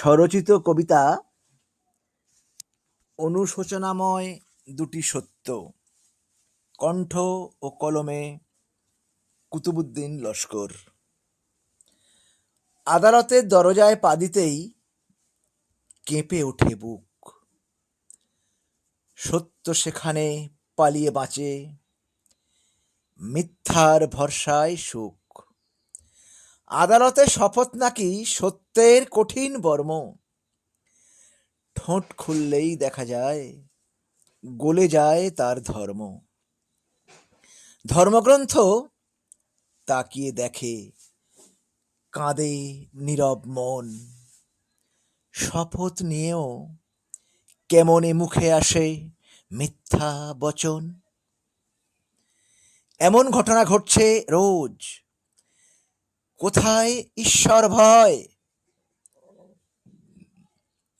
স্বরচিত কবিতা অনুশোচনাময় দুটি সত্য। কণ্ঠ ও কলমে কুতুবুদ্দিন লস্কর। আদালতের দরজায় পা দিতেই কেঁপে ওঠে বুক। সত্য সেখানে পালিয়ে বাঁচে, মিথ্যার ভরসায় সুখ। আদালতে শপথ নাকি সত্যের কঠিন বর্ম? ঠোঁট খুললেই দেখা যায়, গলে যায় তার ধর্ম। ধর্মগ্রন্থ তাকিয়ে দেখে, কাঁদে নীরব মন। শপথ নিয়েও কেমনে মুখে আসে মিথ্যা বচন? এমন ঘটনা ঘটছে রোজ কোথায় ঈশ্বর ভয়?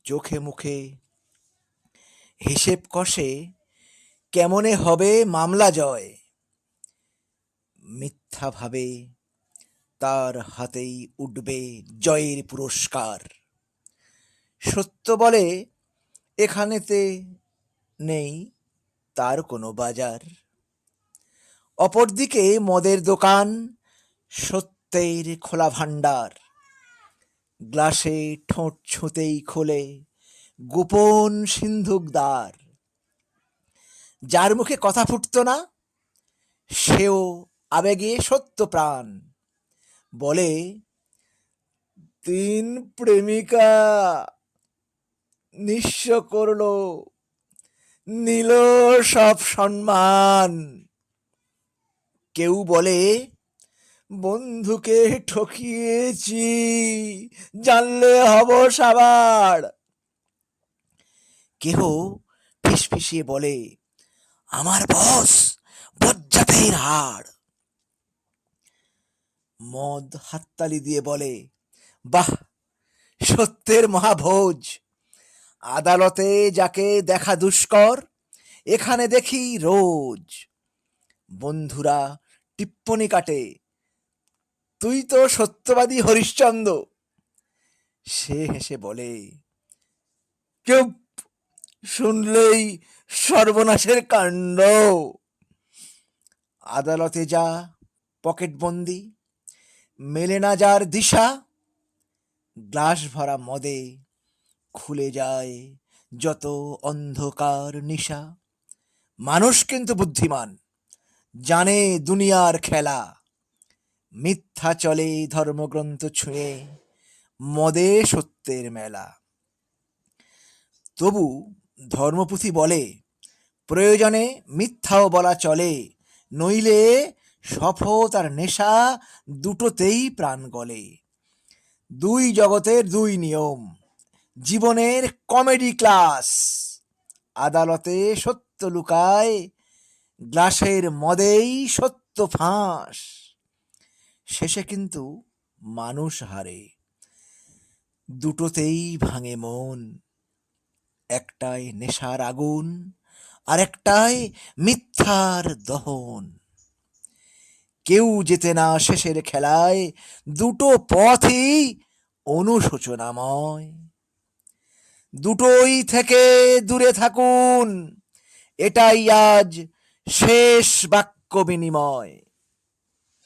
চোখে মুখে হিসেব কষে কেমনে হবে মামলা জয়? মিথ্যা ভাবে তার হাতেই উঠবে জয়ের পুরস্কার। সত্য বলে এখানেতে নেই তার কোনো বাজার। অপরদিকে মদের দোকান সত্যের খোলা ভাণ্ডার। গ্লাসে ঠোঁট ছুঁতেই খোলে গোপন সিন্ধুক দ্বার। যার মুখে কথা ফুটত না, সেও আবেগে সত্য প্রাণ। বলে, তিন প্রেমিকা নিঃস্ব করল, নিল সব সম্মান। কেউ বলে বন্ধুকে ঠকিয়েছি, জানলে হব সাবার। কেহ ফিসফিসিয়ে বলে, আমার বস বজ্জাতের হাড়। মদ হাততালি দিয়ে বলে, বাহ, সত্যের মহাভোজ। আদালতে যাকে দেখা দুষ্কর, এখানে দেখি রোজ। বন্ধুরা টিপ্পনি কাটে তুই তো সত্যবাদী হরিশ্চন্দ্র সে হেসে বলে, চুপ, শুনলেই সর্বনাশের কাণ্ড। আদালতে যা পকেটবন্দি মেলে না যার দিশা, গ্লাস ভরা মদে খুলে যায় যত অন্ধকার নিশা। মানুষ কিন্তু বুদ্ধিমান, জানে দুনিয়ার খেলা। মিথ্যা চলে ধর্মগ্রন্থ ছুঁয়ে, মদে সত্যের মেলা। তবু ধর্মপুথি বলে, প্রয়োজনে মিথ্যাও বলা চলে, নইলে শপথ আর নেশা দুটোতেই প্রাণ গলে। দুই জগতের দুই নিয়ম, জীবনের কমেডি ক্লাস। আদালতে সত্য লুকায়, গ্লাসের মদেই সত্য ফাঁস। শেষে কিন্তু মানুষ হারে। দুটোতেই ভাঙে মন একটায় নেশার আগুন আর একটায় মিথ্যার দহন। কেউ যেতে না শেষের খেলায়, দুটো পথই অনুশোচনাময়। দুটোই থেকে দূরে থাকুন, এটাই আজ শেষ বাক্য বিনিময়।